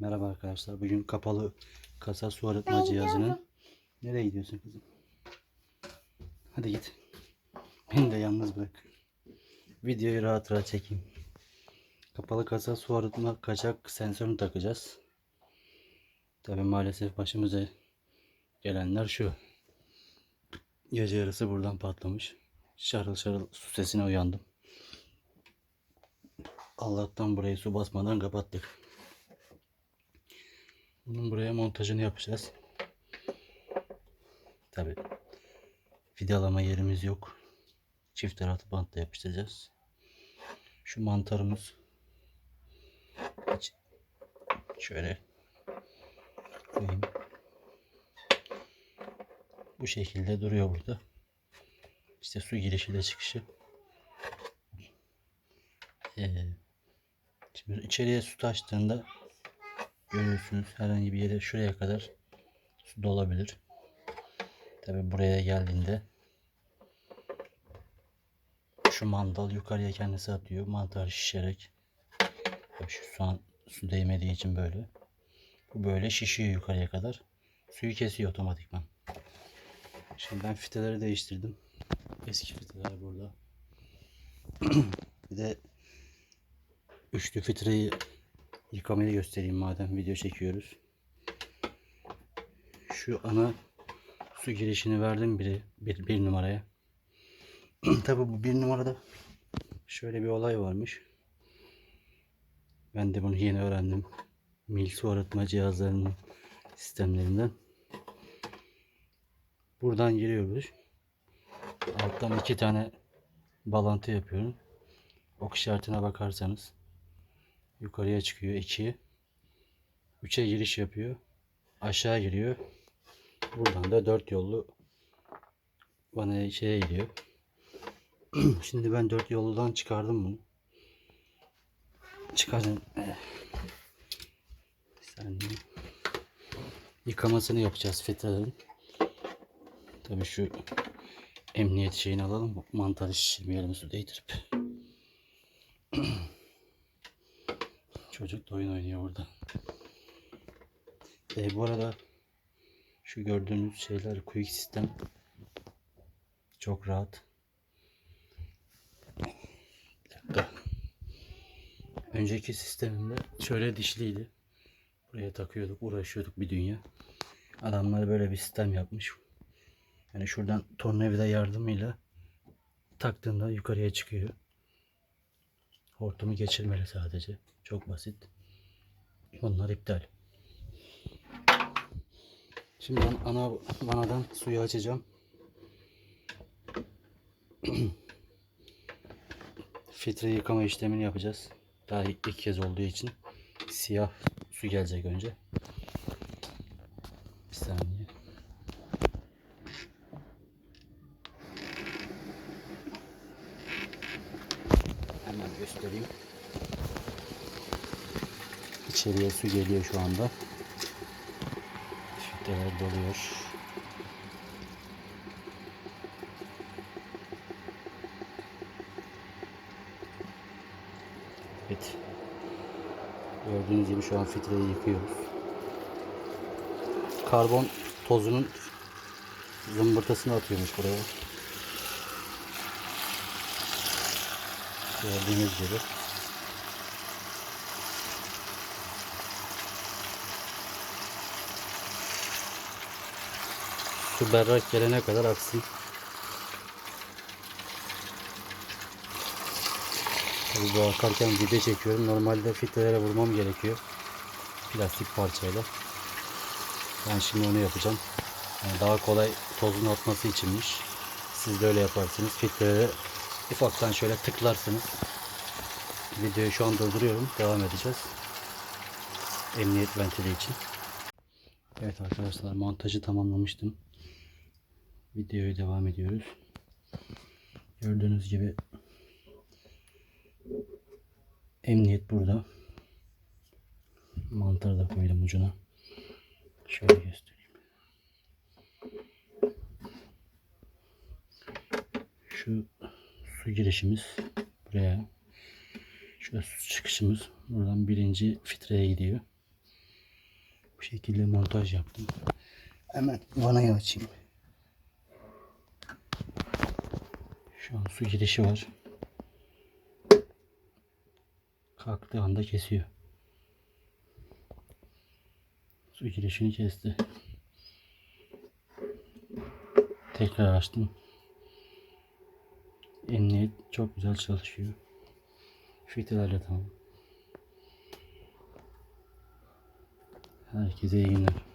Merhaba arkadaşlar. Bugün kapalı kasa su arıtma cihazının nereye gidiyorsun kızım? Hadi git. Beni de yalnız bırak. Videoyu rahat rahat çekeyim. Kapalı kasa su arıtma kaçak sensörünü takacağız. Tabi maalesef başımıza gelenler şu. Gece yarısı buradan patlamış. Şarıl şarıl su sesine uyandım. Allah'tan burayı su basmadan kapattık. Bunun buraya montajını yapacağız. Tabi vidalama yerimiz yok. Çift taraflı bantla yapıştıracağız. Şu mantarımız şöyle koyayım. Bu şekilde duruyor burada. İşte su girişi de çıkışı. Ee, şimdi içeriye su taştığında görüyorsunuz herhangi bir yere şuraya kadar su dolabilir. Tabi buraya geldiğinde şu mandal yukarıya kendisi atıyor. Mantar şişerek tabii şu su an su değmediği için böyle. Bu böyle şişiyor yukarıya kadar. Suyu kesiyor otomatikman. Şimdi ben fiteleri değiştirdim. Eski fiteler burada. bir de üçlü filtreyi yıkamayı göstereyim madem video çekiyoruz. Şu ana su girişini verdim biri bir, bir numaraya. Tabi bu bir numarada şöyle bir olay varmış. Ben de bunu yeni öğrendim. Mil su arıtma cihazlarının sistemlerinden. Buradan giriyoruz. Alttan iki tane bağlantı yapıyorum. Ok işaretine bakarsanız yukarıya çıkıyor 2. 3'e giriş yapıyor. Aşağı giriyor. Buradan da 4 yollu bana şeye gidiyor. Şimdi ben 4 yolludan çıkardım bunu. Çıkardım. Eh. Saniye. Yıkamasını yapacağız filtrelerin. Tabii şu emniyet şeyini alalım. Mantarı şişirmeyelim su değdirip. Çocuk da oyun oynuyor burada. E, bu arada şu gördüğünüz şeyler quick sistem çok rahat. Önceki sistemimde şöyle dişliydi. Buraya takıyorduk, uğraşıyorduk bir dünya. Adamlar böyle bir sistem yapmış. Yani şuradan tornavida yardımıyla taktığında yukarıya çıkıyor. Hortumu geçirmeli sadece. Çok basit. Bunlar iptal. Şimdi ben ana vanadan suyu açacağım. Filtre yıkama işlemini yapacağız. Daha ilk kez olduğu için siyah su gelecek önce. Bir saniye. Hemen göstereyim. İçeriye su geliyor şu anda. Filtreler doluyor. Evet. Gördüğünüz gibi şu an filtreyi yıkıyoruz. Karbon tozunun zımbırtasını atıyormuş buraya. Gördüğünüz gibi. Su berrak gelene kadar aksın. Tabii bu akarken video çekiyorum. Normalde filtrelere vurmam gerekiyor. Plastik parçayla. Ben şimdi onu yapacağım. Yani daha kolay tozun atması içinmiş. Siz de öyle yaparsınız. Filtrelere ufaktan şöyle tıklarsınız. Videoyu şu an durduruyorum. Devam edeceğiz. Emniyet ventili için. Evet arkadaşlar montajı tamamlamıştım. Videoya devam ediyoruz. Gördüğünüz gibi emniyet burada. Mantarı da koydum ucuna. Şöyle göstereyim. Şu su girişimiz buraya. Şurada su çıkışımız buradan birinci filtreye gidiyor. Bu şekilde montaj yaptım. Hemen vanayı açayım. Şu an su girişi var. Kalktığı anda kesiyor. Su girişini kesti. Tekrar açtım. Emniyet çok güzel çalışıyor. Filtrelerle tamam. Herkese iyi günler.